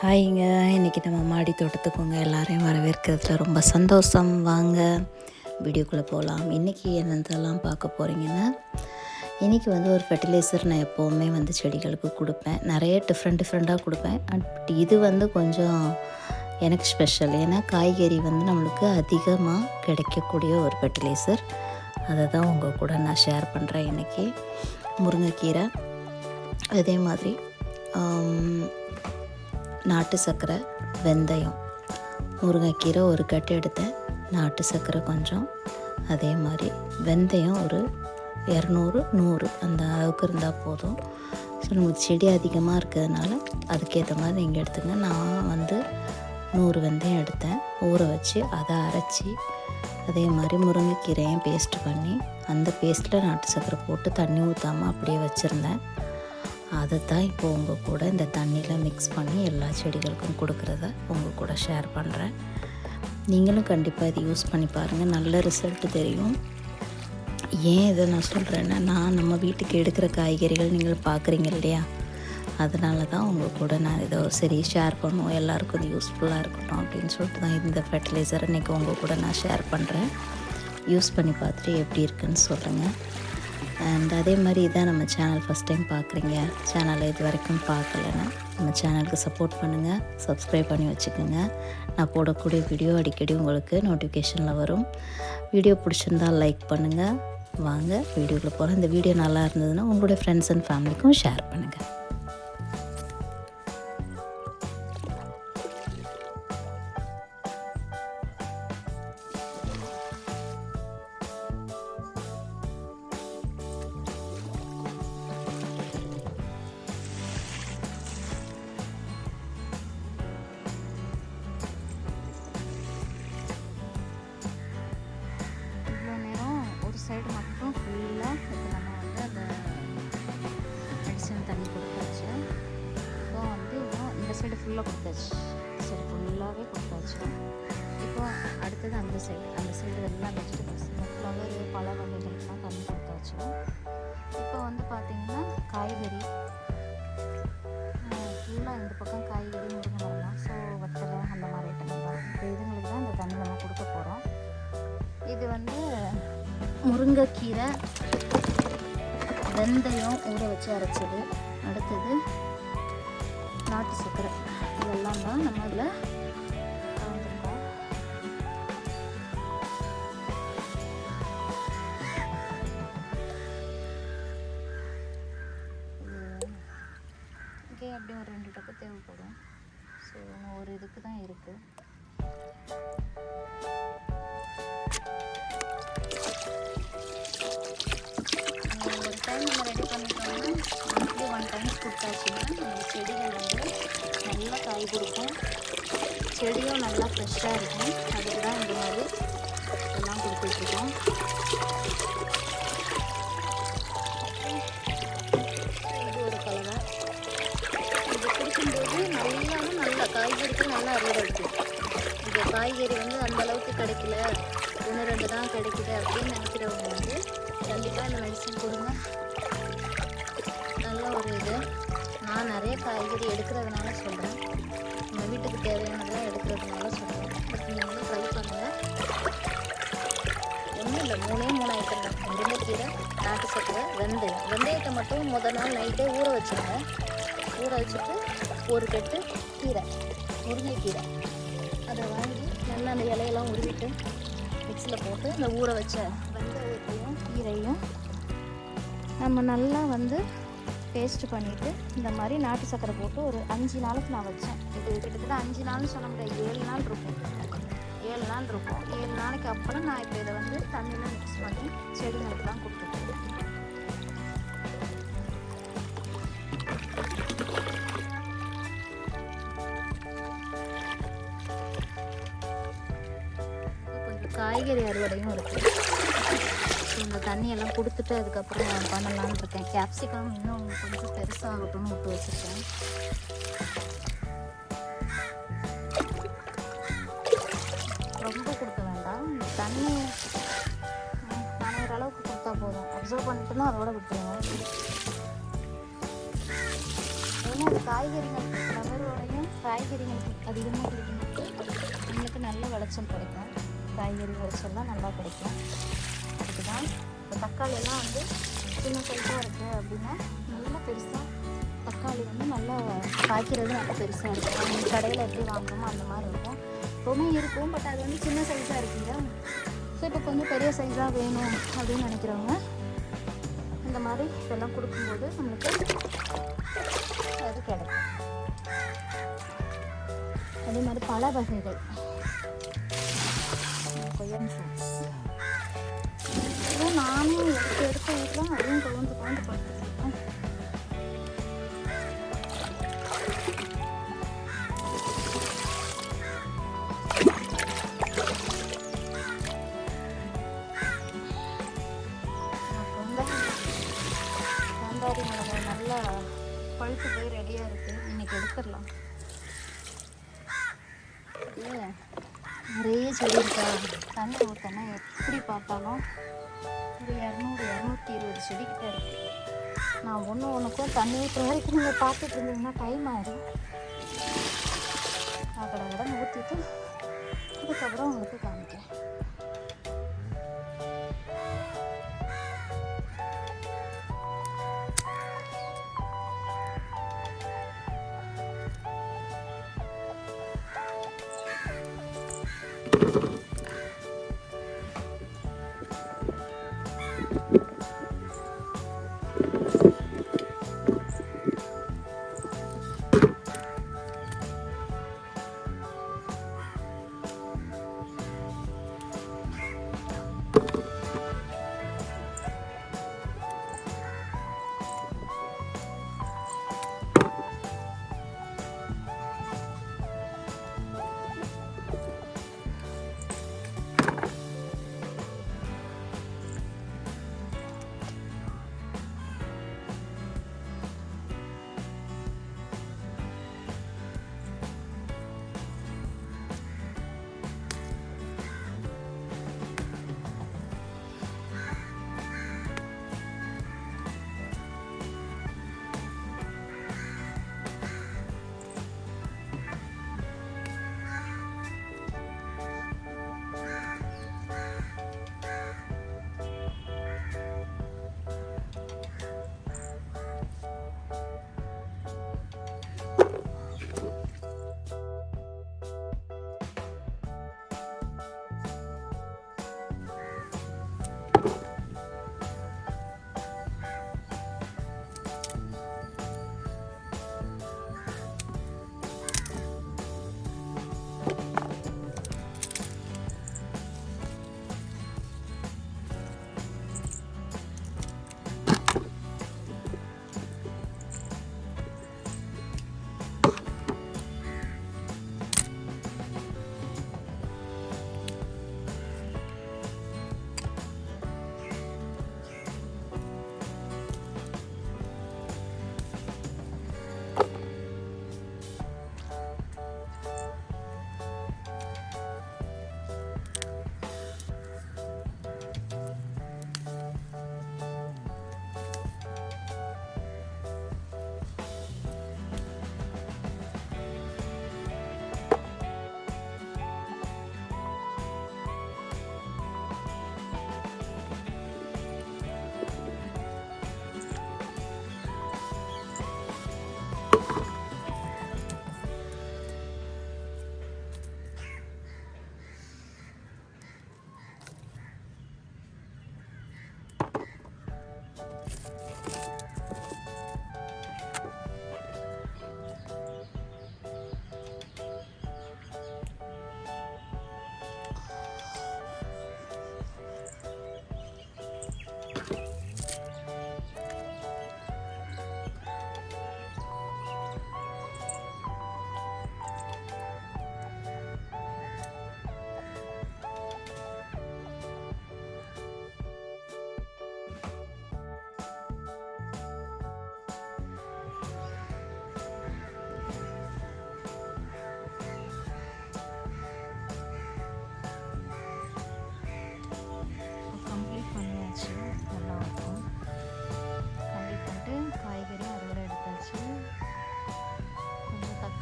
ஹாய்ங்க. இன்றைக்கி நம்ம மாடி தோட்டத்துக்குங்க எல்லாரையும் வரவேற்கிறதுல ரொம்ப சந்தோஷம். வாங்க வீடியோக்குள்ளே போகலாம் இன்றைக்கி என்னதெல்லாம் பார்க்க போகிறீங்கன்னா இன்றைக்கி வந்து ஒரு ஃபெர்டிலைசர் நான் எப்போவுமே வந்து செடிகளுக்கு கொடுப்பேன். நிறைய டிஃப்ரெண்ட் டிஃப்ரெண்ட்டாக கொடுப்பேன். பட் இது வந்து கொஞ்சம் எனக்கு ஸ்பெஷல் ஏன்னா காய்கறி வந்து நம்மளுக்கு அதிகமாக கிடைக்கக்கூடிய ஒரு ஃபெர்டிலைசர் அதை தான் உங்கள் கூட நான் ஷேர் பண்ணுறேன் இன்றைக்கி முருங்கைக்கீரை அதே மாதிரி நாட்டு சர்க்கரை வெந்தயம். முருங்கைக்கீரை ஒரு கட்டு எடுத்தேன். நாட்டு சர்க்கரை கொஞ்சம். அதே மாதிரி வெந்தயம் ஒரு இரநூறு நூறு அந்த அளவுக்கு இருந்தால் போதும். ஸோ நமக்கு செடி அதிகமாக இருக்கிறதுனால அதுக்கேற்ற மாதிரி நீங்கள் எடுத்துங்க. நான் வந்து நூறு வெந்தயம் எடுத்தேன். ஊற வச்சு அதை அரைச்சி அதே மாதிரி முருங்கைக்கீரையும் பேஸ்ட் பண்ணி அந்த பேஸ்ட்டில் நாட்டு சர்க்கரை போட்டு தண்ணி ஊற்றாமல் அப்படியே வச்சுருந்தேன். அதை தான் இப்போ உங்கள் கூட இந்த தண்ணியில் மிக்ஸ் பண்ணி எல்லா செடிகளுக்கும் கொடுக்குறத உங்கள் கூட ஷேர் பண்ணுறேன் நீங்களும் கண்டிப்பாக இது யூஸ் பண்ணி பாருங்கள் நல்ல ரிசல்ட் தெரியும். ஏன் இதை நான் சொல்கிறேன்னா நான் நம்ம வீட்டுக்கு எடுக்கிற காய்கறிகள் நீங்கள் பார்க்குறீங்க இல்லையா? அதனால தான் உங்கள் கூட நான் இதை சரி ஷேர் பண்ணுவோம். எல்லாருக்கும் இது யூஸ்ஃபுல்லாக இருக்கட்டும் அப்படின்னு சொல்லிட்டு தான் இந்த ஃபெர்டிலைசர் இன்றைக்கி உங்கள் கூட நான் ஷேர் பண்ணுறேன் யூஸ் பண்ணி பார்த்துட்டு எப்படி இருக்குன்னு சொல்லுங்கள் அண்ட் அதே மாதிரி இதான் நம்ம சேனல் ஃபஸ்ட் டைம் பார்க்குறீங்க. சேனலை இது வரைக்கும் பார்க்கலன்னா நம்ம சேனலுக்கு சப்போர்ட் பண்ணுங்கள் சப்ஸ்கிரைப் பண்ணி வச்சுக்கோங்க. நான் போடக்கூடிய வீடியோ அடிக்கடி உங்களுக்கு நோட்டிஃபிகேஷனில் வரும். வீடியோ பிடிச்சிருந்தா லைக் பண்ணுங்கள் வாங்க வீடியோக்குள்ளே போகிறேன் இந்த வீடியோ நல்லா இருந்ததுன்னா உங்களுடைய ஃப்ரெண்ட்ஸ் அண்ட் ஃபேமிலிக்கும் ஷேர் பண்ணுங்கள் ஃபுல்லாக இந்த பக்கம் காய்கறி முருங்கை மரம்லாம் ஸோ வத்தலை அந்த மாதிரி ஐட்டங்கள் தான். இப்போ இதுங்களுக்கு தான் இந்த தண்ணி நம்ம கொடுக்க போகிறோம் இது வந்து முருங்கைக்கீரை வெந்தயம் ஊற வச்சு அரைச்சது. அடுத்தது நாட்டு சர்க்கரை. இதெல்லாம் தான் நம்ம அதில் எப்படியும் ஒரு ரெண்டு டப்பு தேவைப்படும். ஸோ ஒரு இதுக்கு தான் இருக்குது ஒரு டைம் நம்ம ரெடி பண்ணிட்டோம்னா மந்த்லி ஒன் டைம்ஸ் கொடுத்தாச்சுன்னா நம்ம செடிகள் வந்து நல்லா காய் கொடுக்கும். செடியும் நல்லா ஃப்ரெஷ்ஷாக இருக்கும். அதுக்கு தான் இந்த மாதிரி எல்லாம் கொடுத்துட்ருக்கோம் குடிக்கும்போது நல்லாவும் நல்லா காய்கறிக்கு நல்லா அறுவடை இருக்கும் இந்த காய்கறி வந்து அந்த அளவுக்கு கிடைக்கல ஒன்று ரெண்டு தான் கிடைக்குது அப்படின்னு நினைக்கிறவங்க வந்து கண்டிப்பாக இந்த மெடிசன் கொடுங்க. நல்ல ஒரு இது. நான் நிறைய காய்கறி எடுக்கிறதுனால சொல்கிறேன் நம்ம வீட்டுக்கு தேவையானதெல்லாம் எடுக்கிறதுனால சொல்கிறேன் பட் நீங்களும் ட்ரை பண்ணுங்கள் ஒன்றும் இல்லை மூணே மூணு ஐட்டம் தான். முருங்கைக்கீரை நாட்டு சக்கரை வெந்தயம். வெந்தயத்தை மட்டும் முதல் நாள் நைட்டே ஊற வச்சுருங்க. ஊற வச்சுட்டு ஒரு கட்டு கீரை முருங்கைக்கீரை. அதை வாங்கி நல்லா அந்த இலையெல்லாம் உருவிட்டு மிக்சியில் போட்டு இந்த ஊற வச்ச வெந்தயத்தையும் கீரையும் நம்ம நல்லா வந்து பேஸ்ட் பண்ணிவிட்டு இந்த மாதிரி நாட்டு சக்கரை போட்டு ஒரு அஞ்சு நாளுக்கு நான் வச்சேன். இது கிட்டத்தட்ட அஞ்சு நாள்னு சொல்ல முடியாது. ஏழு நாள் இருக்கும். ஏழு நாள் இருக்கும். ஏழு நாளைக்கு அப்புறம் நான் இப்போ இதை வந்து தண்ணியில் மிக்ஸ் பண்ணி செடிகளுக்கு தான் கொடுத்துருக்கேன் காய்கறி அறுவடையும் இருக்குது இந்த தண்ணியெல்லாம் கொடுத்துட்டு அதுக்கப்புறம் நான் பண்ணலான்னு இருக்கேன். கேப்சிகம் இன்னும் கொஞ்சம் பெருசாகட்டும்னு விட்டு வச்சுருக்கேன். ரொம்ப கொடுக்க வேண்டாம். தண்ணி ம், அளவுக்கு கொடுத்தா போதும். அப்சர்வ் பண்ணிட்டுனா அதோட விட்டுருவோம் ஏன்னா இந்த காய்கறிகள் ஃப்ளவரோடையும் காய்கறிகளுக்கு அதிகமாக கொடுக்கணும் நம்மளுக்கு நல்ல விளைச்சல் கிடைக்கும். காய்கறி விளைச்சல்லாம் நல்லா கிடைக்கும். அதுதான் இப்போ தக்காளியெல்லாம் வந்து சின்ன சைஸாக இருக்குது அப்படின்னா நல்லா பெருசாக தக்காளி வந்து நல்லா காய்க்கிறது நல்லா பெருசாக இருக்கும். நம்ம கடையில் எப்படி வாங்குறோமோ அந்த மாதிரி இருக்கும். எப்போவுமே இருக்கும் பட் அது வந்து சின்ன சைஸாக இருக்குங்க. ஸோ இப்போ கொஞ்சம் பெரிய சைஸாக வேணும் அப்படின்னு நினைக்கிறவங்க இந்த மாதிரி இதெல்லாம் கொடுக்கும்போது நம்மளுக்கு அது கிடைக்கும். அதே மாதிரி பல வகைகள். கொய்யன் இதுவும் நானும் எடுத்து எடுத்து வீட்டில் அதையும் கவுந்து கவுந்து பார்த்துருக்கேன் காந்தாரி மிளகாய் நல்லா பழுத்து போய் ரெடியாக இருக்குது இன்னைக்கு எடுத்துடலாம் இல்லை நிறைய செடி இருக்கா தண்ணி ஊற்றினா எப்படி பார்த்தாலும் ஒரு இரநூறு இரநூத்தி இருபது செடிக்கிட்ட இருக்கு நான் ஒன்று ஒன்றுக்கும் தண்ணி ஊற்றுற வரைக்கும் நீங்கள் பார்த்துட்டு இருந்தீங்கன்னா டைம் ஆயிடும் நான் கடை கடை ஊற்றிட்டு அதுக்கப்புறம் உங்களுக்கு காமிக்கிறேன்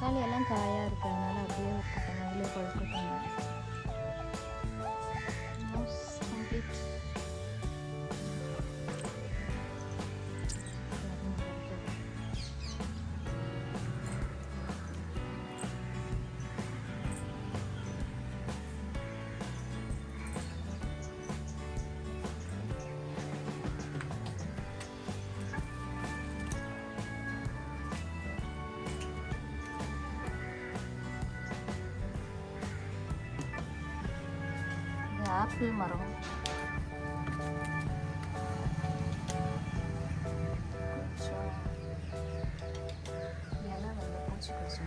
தக்காளி எல்லாம் காயாக இருக்கிறதுனால அப்படியே விட்டுட்டேன் அதிலே பழுக்கட்டும் ஆப்பிள் மரம் கொஞ்சம் பூச்சி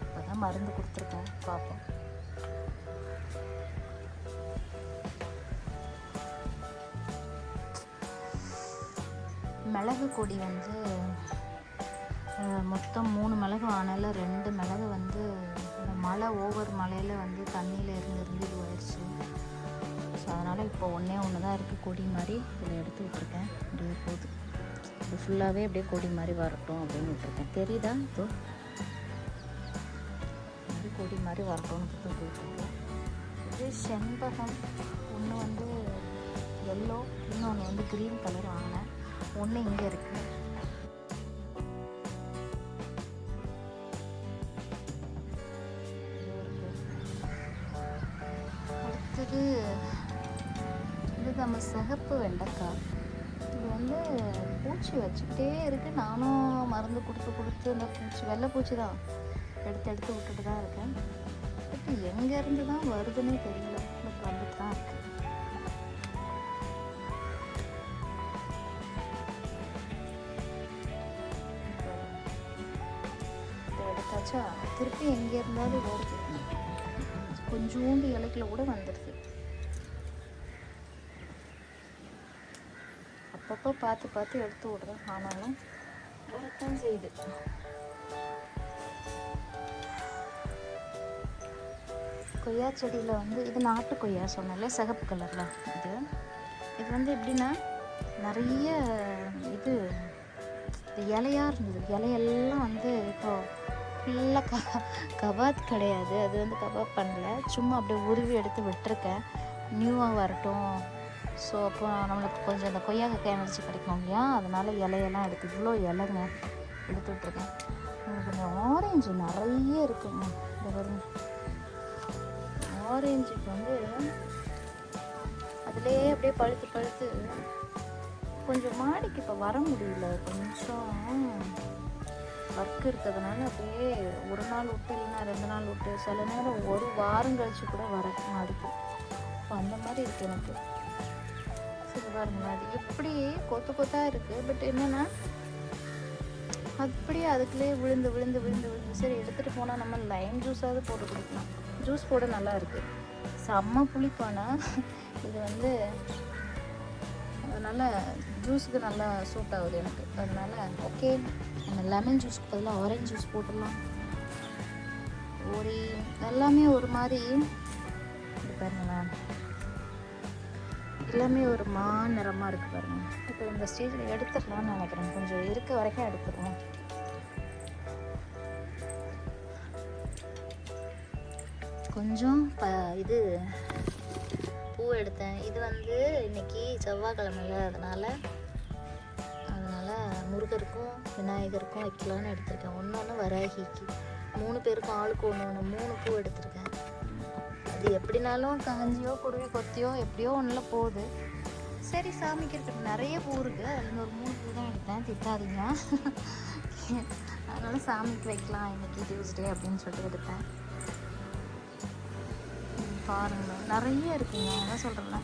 இப்போ தான் மருந்து கொடுத்துருக்கேன் பார்ப்போம். மிளகு கொடி வந்து மொத்தம் மூணு மிளகு ஆனால ரெண்டு மிளகு வந்து மழை ஓவர் மலையில் வந்து தண்ணியில் இருந்து இருந்து இதுவாயிடுச்சு ஸோ அதனால் இப்போ ஒன்றே ஒன்று தான் இருக்குது கொடி மாதிரி இதை எடுத்து விட்ருக்கேன் அப்படியே போகுது. இது ஃபுல்லாகவே அப்படியே கொடி மாதிரி வரட்டும் அப்படின்னு விட்ருக்கேன் தெரியுதா இப்போ மாதிரி கொடி மாதிரி வரட்டும்னு போயிட்டுருக்கேன் இது செண்பகம். ஒன்று வந்து எல்லோ இன்னொன்று வந்து க்ரீன் கலர் வாங்கினேன். ஒன்று இங்கே இருக்குது நம்ம சிகப்பு வெண்டைக்காய். இது வந்து பூச்சி வச்சுக்கிட்டே இருக்குது நானும் மருந்து கொடுத்து கொடுத்து இந்த பூச்சி வெள்ளை பூச்சி தான் எடுத்து எடுத்து விட்டுட்டு தான் இருக்கேன். பட் எங்கேருந்து தான் வருதுன்னே தெரியல. பட் வந்துட்டு தான் இருக்கு. எடுத்தாச்சா? திருப்பி எங்கே இருந்தாலும் வருது. கொஞ்சோண்டு இலைக்கில் கூட வந்துடுது அப்பப்போ பார்த்து பார்த்து எடுத்து விடுறேன் ஆனாலும் வரத்தான் செய்யுது கொய்யா செடியில் வந்து இது நாட்டு கொய்யா சொன்னல சிகப்பு கலரில் இது. இது வந்து எப்படின்னா நிறைய இது இலையாக இருந்தது. இலையெல்லாம் வந்து இப்போ ஃபுல்லாக க கபாத் கிடையாது. அது வந்து கபாப் பண்ணல. சும்மா அப்படியே உருவி எடுத்து விட்டுருக்கேன். நியூவாக வரட்டும். ஸோ அப்போ நம்மளுக்கு கொஞ்சம் இந்த கொய்யாக்காய் எனர்ஜி கிடைக்கும் இல்லையா? அதனால் இலையெல்லாம் எடுத்து இவ்வளோ இலைங்க எடுத்துட்ருக்கேன் எனக்கு கொஞ்சம் ஆரஞ்சு நிறைய இருக்குங்க. இந்த பாருங்க. ஆரஞ்சுக்கு வந்து அதுலேயே அப்படியே பழுத்து பழுத்து கொஞ்சம் மாடிக்கு இப்போ வர முடியல. கொஞ்சம் ஒர்க் இருக்கிறதுனால அப்படியே ஒரு நாள் விட்டு இல்லைன்னா ரெண்டு நாள் விட்டு சில நேரம் ஒரு வாரம் கழிச்சு கூட வர மாடிக்கு. இப்போ அந்த மாதிரி இருக்குது எனக்கு. சரி பாருங்க அது எப்படி கொத்து கொத்தாக இருக்குது பட் என்னென்னா அப்படியே அதுக்குள்ளேயே விழுந்து விழுந்து விழுந்து விழுந்து சரி எடுத்துகிட்டு போனால் நம்ம லைம் ஜூஸாவது போட்டு குடிக்கலாம். ஜூஸ் போட நல்லா இருக்குது செம்ம புளிப்பானா? இது வந்து அதனால் ஜூஸுக்கு நல்லா சூட் ஆகுது எனக்கு. அதனால ஓகே நம்ம லெமன் ஜூஸ்க்கு பதிலாக ஆரஞ்சு ஜூஸ் போட்டுடலாம். ஒரு எல்லாமே ஒரு மாதிரி. இது பாருங்களேன் எல்லாமே ஒரு மா நிறமாக இருக்குது பாருங்க. இப்போ இந்த ஸ்டேஜில் எடுத்துடலாம்னு நினைக்கிறேன். கொஞ்சம் இருக்க வரைக்கும் எடுத்துக்கலாம் கொஞ்சம் ப இது பூ எடுத்தேன். இது வந்து இன்னைக்கு செவ்வாய்க்கிழமையில. அதனால் அதனால் முருகருக்கும் விநாயகருக்கும் வைக்கலான்னு எடுத்திருக்கேன். ஒன்று ஒன்று வராகிக்கு மூணு பேருக்கும் ஆளுக்கு ஒன்று ஒன்று மூணு பூ எடுத்திருக்கேன். அது எப்படினாலும் காஞ்சியோ குருவி கொத்தியோ எப்படியோ ஒன்றில் போகுது. சரி சாமிக்கு இருக்கிறது நிறைய பூ இருக்குது அதில் ஒரு மூணு பூ தான் எடுத்தேன். திட்டாதீங்க. அதனால் சாமிக்கு வைக்கலாம். இன்னைக்கு டியூஸ்டே அப்படின்னு சொல்லிட்டு எடுத்தேன். பாருங்கள் நிறைய இருக்குங்க. என்ன சொல்கிறேன்னா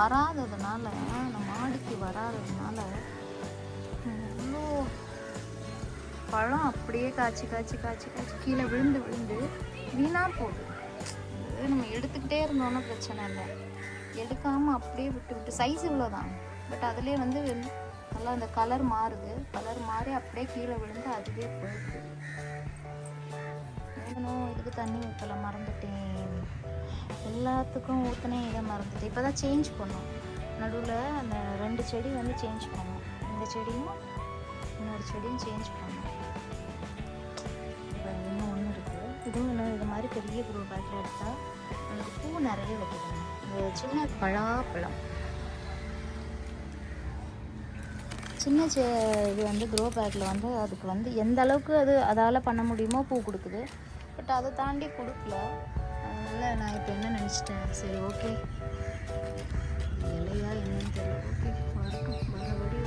வராததுனால நம்ம மாடிக்கு வராததுனால இவ்வளோ பழம் அப்படியே காய்ச்சி காய்ச்சி காய்ச்சி காய்ச்சி கீழே விழுந்து விழுந்து வீணாக போகுது. இது நம்ம எடுத்துக்கிட்டே இருந்தோன்னா பிரச்சனை இல்லை. எடுக்காமல் அப்படியே விட்டு விட்டு சைஸ் இவ்வளோ தான் பட் அதுலேயே வந்து நல்லா அந்த கலர் மாறுது. கலர் மாறி அப்படியே கீழே விழுந்து அதுவே போயிடுது. ஏதனும் இதுக்கு தண்ணி ஊற்றல மறந்துட்டேன். எல்லாத்துக்கும் ஊற்றினேன் இதை மறந்துட்டேன். இப்போ தான் சேஞ்ச் பண்ணோம். நடுவில் அந்த ரெண்டு செடி வந்து சேஞ்ச் பண்ணோம். இந்த செடியும் இன்னொரு செடியும் சேஞ்ச் பண்ணோம். இப்போ இன்னும் ஒன்று இதுவும் இன்னும் இது மாதிரி பெரிய குரூப் பேக்கில் எடுத்தால் நமக்கு பூ நிறைய வைக்கணும். ஒரு சின்ன பழாப்பழம் சின்ன சி இது வந்து க்ரோ பேக்கில் வந்து அதுக்கு வந்து எந்த அளவுக்கு அது அதால் பண்ண முடியுமோ பூ கொடுக்குது. பட் அதை தாண்டி கொடுக்கல. அதனால் நான் இப்போ என்ன நினச்சிட்டேன்? சரி ஓகே இலையா என்னன்னு தெரியல. ஓகே மறுபடியும்